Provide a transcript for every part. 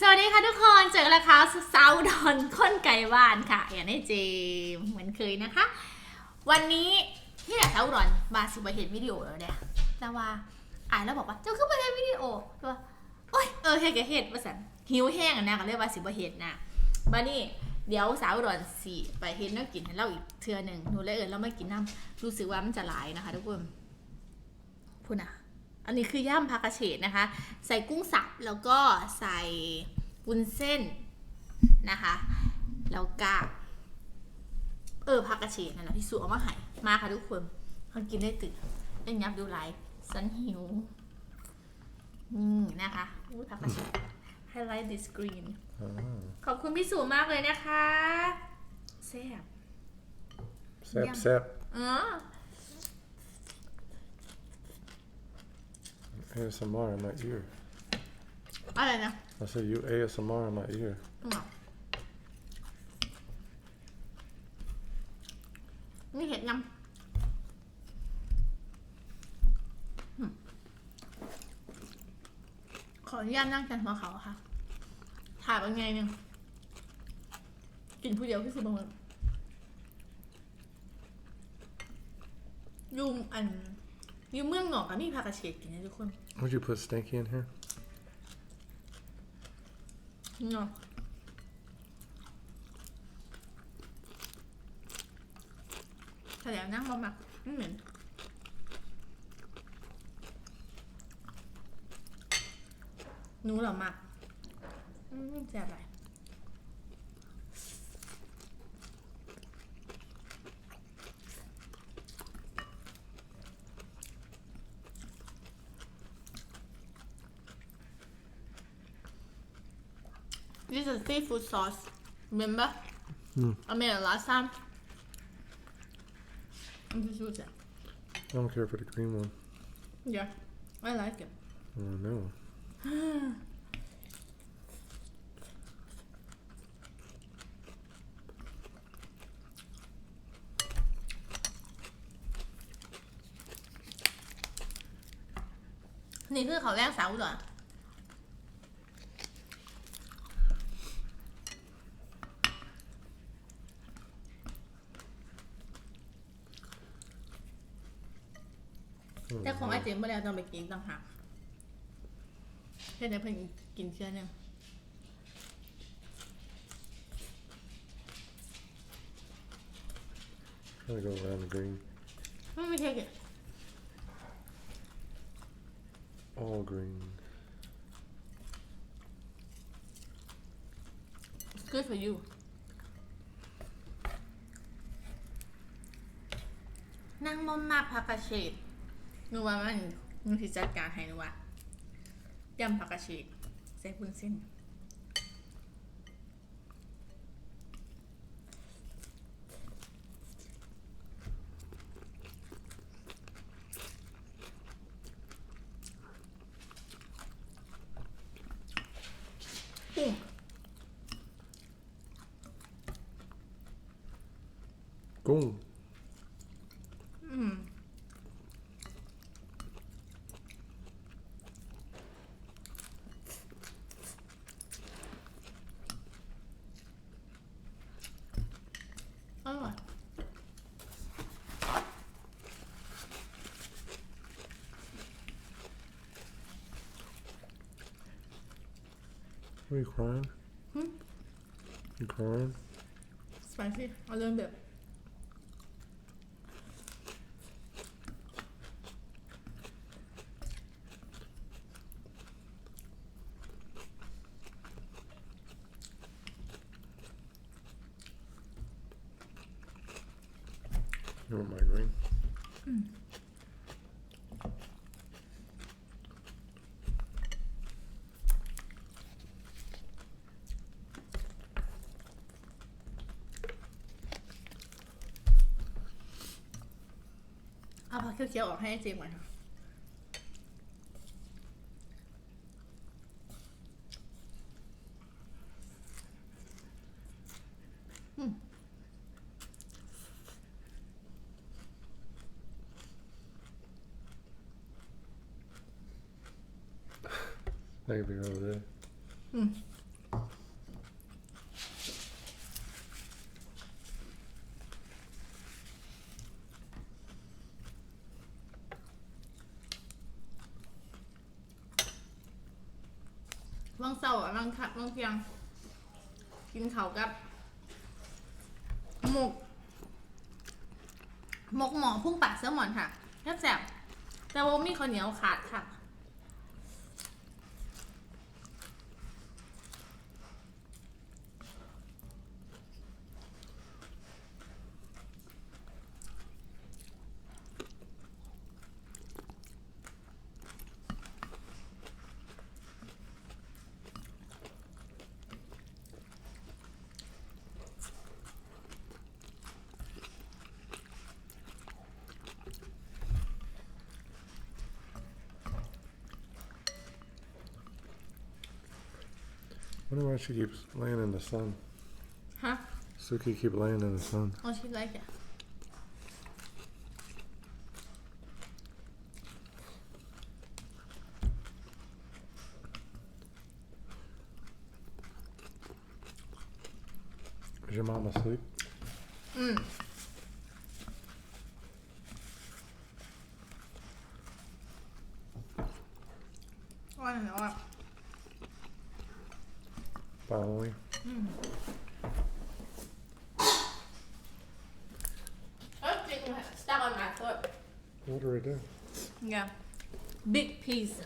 สวัสดีค่ะทุกคนเจอกันแล้วค่ะสาวดอนค้นไก่บ้านค่ะอย่างนี้เจมเหมือนเคยนะคะ วันนี้ที่แหละสาวดอนมาสิบเห็นวิดีโอแล้วเนี่ยแต่ว่าอ่านแล้วบอกว่าเจ้าขึ้นมาเห็นวิดีโอตัวาโอ้ยเออเฮ็ดกับเฮ็ดว่าสันหิวแห้งอะนะก็เรียกว่าสิบเห็นนะบัดนี้เดี๋ยวสาวดอนสี่ไปเห็นแล้วกินให้เราอีกเทือหนึ่งหนูเลยเอิญแล้วไม่กินน้ำรู้สึกว่ามันจะหลายนะคะ ทุกคนพูดนะ อันนี้คือย่ำผักกระเฉดนะคะ ใส่กุ้งสับแล้วก็ใส่วุ้นเส้นนะคะ แล้วก็เออผักกระเฉดนั่นแหละที่สูเอามาให้มาค่ะทุกคนเขากินได้ตื่นเล่นยับดูไลฟ์สันหิวนี่นะคะอู้ผักกระเฉด highlight this green Ah, ขอบคุณพี่สูมากเลยนะคะแซ่บ sap, Yum. sap. อ๋อ ASMR in my ear. อะไรนะ I said you ASMR in my ear. อืมนี่เห็ดนำอืมขออนุญาตนั่งกันหัวเขาค่ะ ถ่ายเป็นไงเนี่ยกินผู้เดียวที่สุดบังยุมอัน อยูเมืองหนอกอะนี่พากระเฉดกินนะทุกคน Would you put Stinky in here? เนาะ แถลงนั่งมาหมักไม่เหม็น หนูเหรอหมักอืมแซ่บอะไรนี่ food sauce. Remember? Mm. I made it last time. I'm just using it. I don't care for the cream one. Yeah, I like it. Oh, I know. 你是烤亮啥物的？สาวอุดรแต่ของไอเจมส์ไม่ได้ต้องไปกินต้องหักแค่ได้เพิ่งกินเชื่อหนึง I'm gonna go around the green. ไม่ไม่เทค it All green. it's good for you นั่งมอมมากผักกระเฉดห นูว่ามันมันที่จัดการให้หนูว่ายำผักกระเฉดใส่วุ้นเส้นกุ้งกุ้ง Are you crying? Hmm? You crying? spicy a little bit เอาผักเขียวๆออกให้เจมก่อนค่ะอืม Maybe over there. อืม างเศร้าอะว่างคับางเพียง กินเขากับ หมก หมกหมอพุ่งปากเสื้อหมอนค่ะแซ่บแซ่บแต่ว่ามีข้าวเหนียวขาดค่ะ wonder why she keeps laying in the sun. Huh? Suki keep laying in the sun. Oh, she like it. Is your mom asleep? Mm. yeah big piece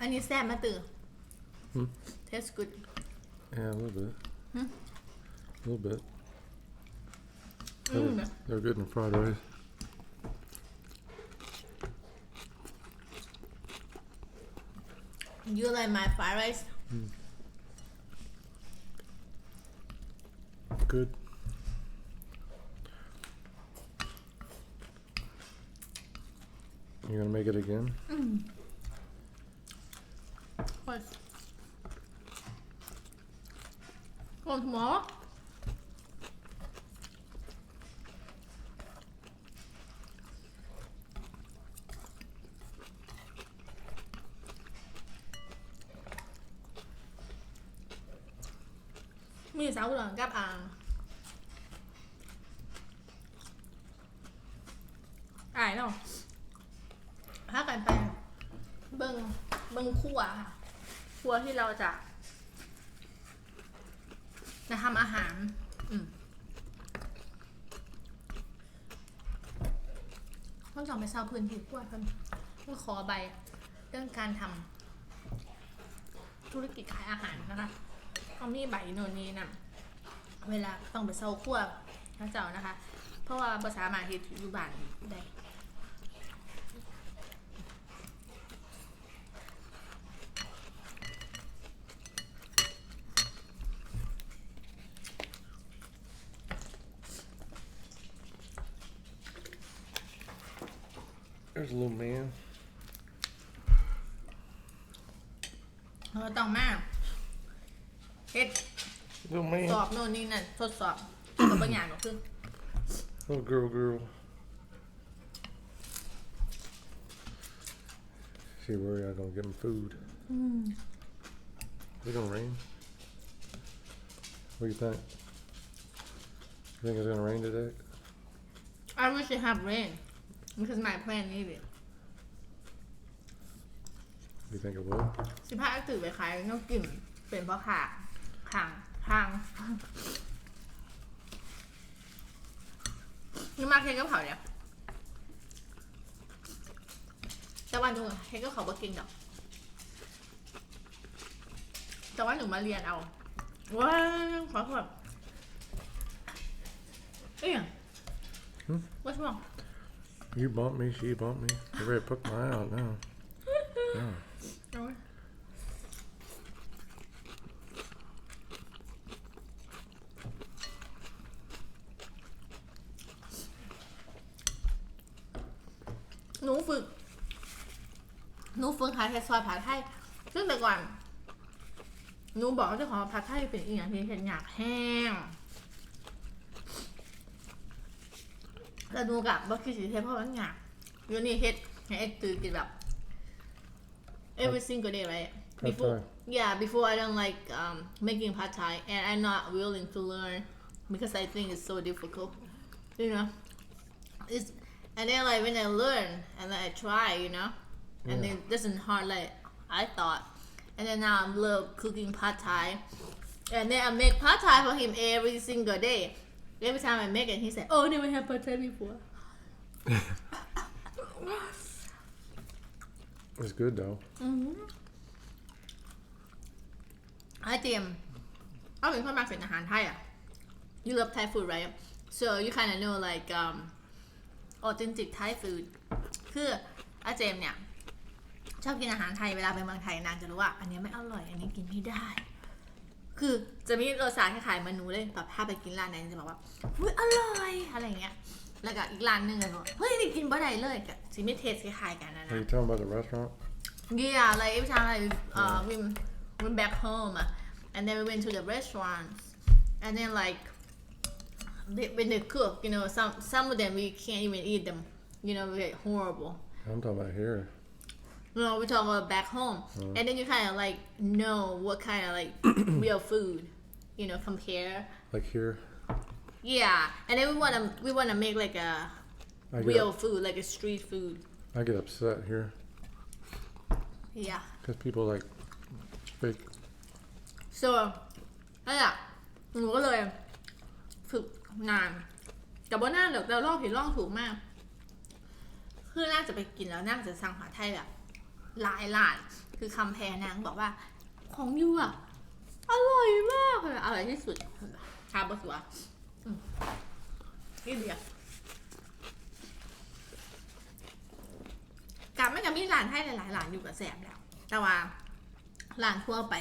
อันนี้แซ่บมาตื่น Hmm? taste good Yeah, a little bit. Hmm? A little bit. อืม They're good in fried rice. you like my fried rice Good. You gonna make it again? Want more? Mì sáu lần các bạn อายเนาะถ้ากันไปเบิ้งเบิ้งครัวค่ะ ครัวที่เราจะ จะทำอาหาร อืมต้องจองไปเช่าพื้นที่ครัวเพิ่นเพื่อขอใบเรื่องการทำธุรกิจขายอาหารนะคะต้องมีใบโนนนี่นั่นเวลาต้องไปเช่าครัวพระเจ้านะคะ เพราะว่าภาษามาเฮ็ดอยู่บ้านได้ little man. เออต้องมาเฮ็ด Little ส man. อบโน่นนี่นั่นทดสอบกับบางอย่างก็คือ Little girl, girl. She worried I don't get him food. Is it gonna rain? What do you think? You think it's gonna rain today? I wish it have rain because my plan need it You think it will? สิพาตื่นไปขายนกกิ่มเป็นเพราะขาขางทางนี่มาเค้กก็เผาเนี่ยแต่วันหนูเค้กก็เขาบ่เก่งดอกแต่ว่าหนูมาเรียนเอาว้าวขอโทษเอ้ย Hmm? what's wrong You bumped me, she bumped me. You ready to put my eye out now. Yeah. เอาไว้หนูฝึกหนูฝึกหาเทซอยผัดไทยซึ่งแต่ก่อนหนูบอกเจ้าของผัดไทยเป็นอีกอย่างที่เห็นอยากแห้ง แล้วหนูกับบ่คือสิเฮ็ดเพราะมันยากเดี๋ยวนี้เฮ็ดให้ไอ้ตื่นกินแบบ every single day right Pad before Thai. yeah before I don't like um making pad thai and I'm not willing to learn because I think it's so difficult you know it's and then like when I learn and then I try you know and Yeah. then it doesn't hard like I thought and then now I love cooking pad thai and then I make pad thai for him every single day Every time I make it he said oh never had pad thai before It's good though. Hi Tim เอาเป็นคนมาเป็นอาหารไทยอะ you love Thai food right so you kind of know like um authentic Thai food คืออาเจมส์เนี่ย ชอบกินอาหารไทยเวลาไปเมืองไทยนางจะรู้ว่า อันเนี้ยไม่อร่อย อันนี้กินไม่ได้ คือจะมีรสชาติคล้ายๆเหมันหนูเลยแบบถ้าไปกินร้านไหนจะบอกว่าเฮ้ยอร่อยอะไรอย่างเงี้ยแล้วก็อีกร้านหนึงก็บอกเฮ้ยนี่กินบ่ได้เลยกับสิไม่เทสคล้ายๆกันนะ Are นะ you talking about the restaurant? Yeah, like every time I uh, we went back home, uh, and then we went to the restaurants, and then like they, when they cook, you know, some some of them we can't even eat them. You know, they're horrible. I'm talking about here. You know, we talk about back home, and then you kind of like know what kind of like real food, you know, compare. Like here. Yeah, and then we wanna we wanna make like a I get, real food, like a street food. I get upset here Yeah. because people like fake. so นั่นแหละหนูก็เลยฝึกนานแต่ว่านานเดี๋ยวเราลองผิดลองถูกมาก คือน่าจะไปกินแล้วน่าจะสั่งผัดไทยแบบ หลายร้านคือคำแพรนางบอกว่า ของยูอะ อร่อยมากเลยอร่อยที่สุดชาบสัวอืมนี่เดียวกลับไม่กับมีร้านไทยหลายๆร้านอยู่กับแสบแล้ว แต่ว่าร้านทั่วไป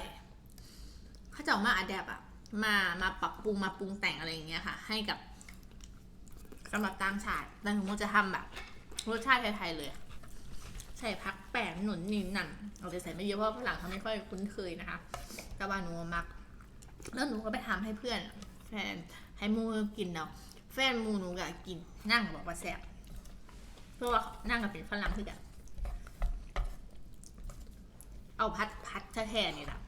เขาจะเอามาอัดแอปอะมามาปรับปรุงมาปรุงแต่งอะไรอย่างเงี้ยค่ะ ให้กับสำหรับต่างชาติแต่หนูจะทำแบบรสชาติไทยๆเลย ใส่พักแป้งหนุนนินนั่นเราจะใส่ไม่เยอะเพราะฝรั่งเขาไม่ค่อยคุ้นเคยนะคะ แต่ว่าหนูมัก แล้วหนูก็ไปทำให้เพื่อน แฟนให้มูกินเนาะแฟนมูหนูก็กินนั่งบอกว่าแซ่บเพราะว่านั่งกับเป็นฝรั่งคือกันเอาพัดพัดแท้ๆนี่แหละ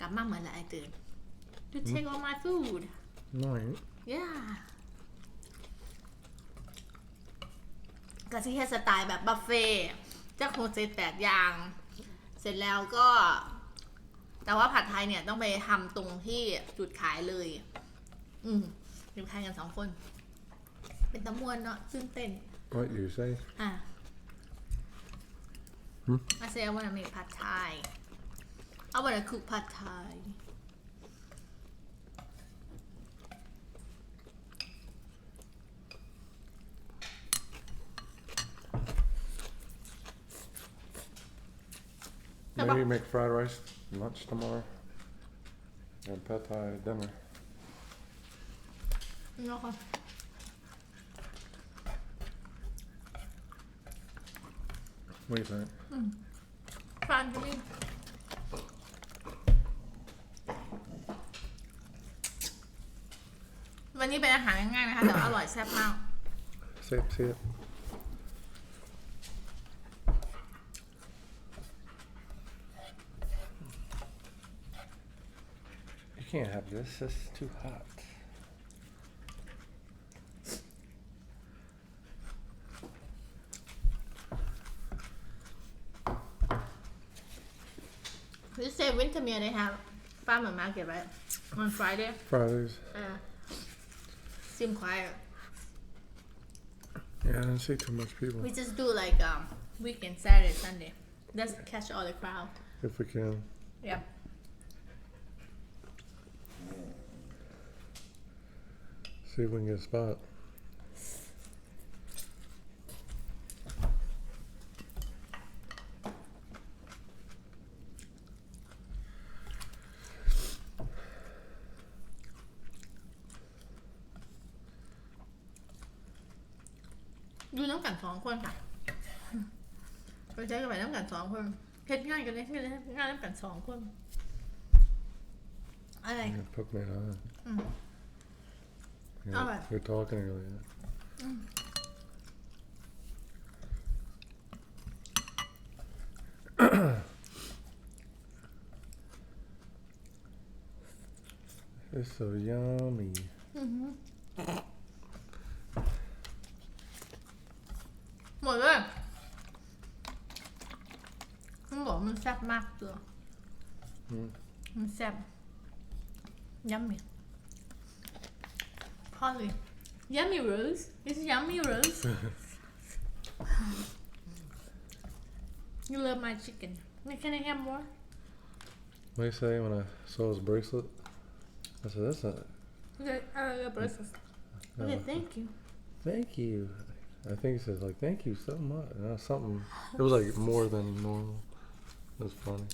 กลับมาเหมือนละไอตื่น to take all my food No, I ain't. yeah ก็ที่แค่สไตล์แบบบัฟเฟ่ ต์จะคงเจแปดอย่าง เสร็จแล้วก็ แต่ว่าผัดไทยเนี่ยต้องไปทำตรงที่จุดขายเลย อืมจุดขายกันสองคน เป็นตะมวนเนาะซึ่งเต้น What you say? อะ Hmm? I say I wanna make pad thai I wanna cook pad thai How Maybe make fried rice lunch tomorrow. And pad thai dinner. เนาะค่ะ What do you think? ฟานจะมีวันนี้เป็นอาหารง่ายๆนะคะ แต่ว่าอร่อยแซ่บมาก See it, see it. can't have this. This is too hot. You say Wintermere they have farmer market right on Friday Fridays. uh, seem quiet Yeah, I didn't see too much people. we just do like um weekend Saturday Sunday just catch all the crowd If we can. yeah See if we can get a spot. ดูน้ำกันสองคนค่ะไปใช้กันไปน้ำกันสองคนเฮ็ดง่ายกันเลยเฮ็ดง่ายน้ำกันสองคนอะไร Yeah, poke me in the eye. Mm. You're talking earlier. It's so yummy. Mhm. หมดเลยต้องบอกว่ามันแซ่บมากเกลืออืม Yummy. ย yummy rose it's yummy rose you love my chicken can I have more What I say when I saw his bracelet? I said, "That's not." okay I love your breakfast okay thank you Thank you. I think he says like, "Thank you so much." Something. It was like more than normal. It was funny.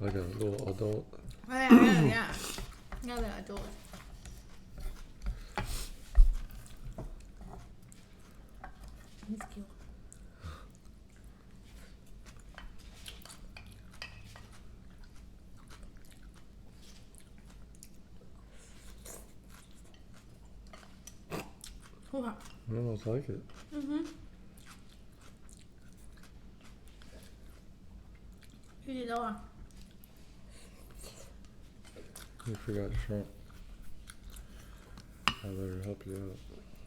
Like a little adult. yeah yeah yeah yeah the adult He's cute. I almost like it. Mm-hmm. You did all. You forgot shrimp. I better help you out.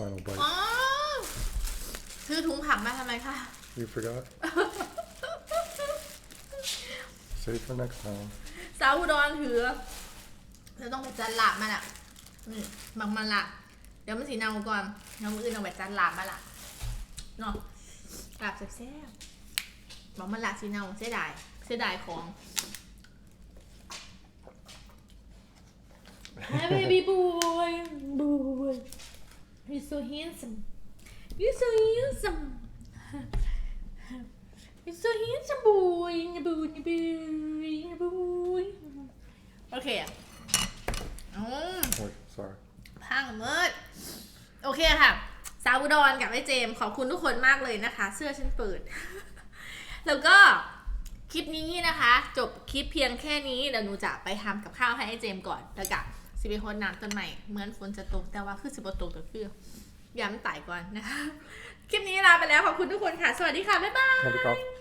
Final bite. อ๋อซื้อถุงผักมาทำไมคะ You forgot. Save for next time. สาวอุดรถือจะต้องไปจัดหลาบมาละนี่บักมันละเดี๋ยวมันสีเนาก่อนเดี๋ยวมืออื่นเอาไปจัดหลาบมาละเนาะหลาบแซ่บๆบักมันละสีเนาเสียดายเสียดายของ Hi baby boy boy you're so handsome you're so handsome you're so handsome boy boy boy boy โอเคอะอืม Wait, sorry. พังมืดโอเคค่ะ สาวอุดรกับไอ้เจมส์ขอบคุณทุกคนมากเลยนะคะ เสื้อฉันเปิด แล้วก็คลิปนี้นะคะ จบคลิปเพียงแค่นี้เดี๋ยวหนูจะไปทำกับข้าวให้ไอ้เจมส์ก่อนแล้วกับ สิไปโคนน้ำต้นใหม่เหมือนฝนจะตกแต่ว่าคือสิบตกแต่คือย้ำไต่ก่อนนะคะ คลิปนี้ลาไปแล้วขอบคุณทุกคนค่ะ สวัสดีค่ะ บ๊ายบาย สวัสดีครับ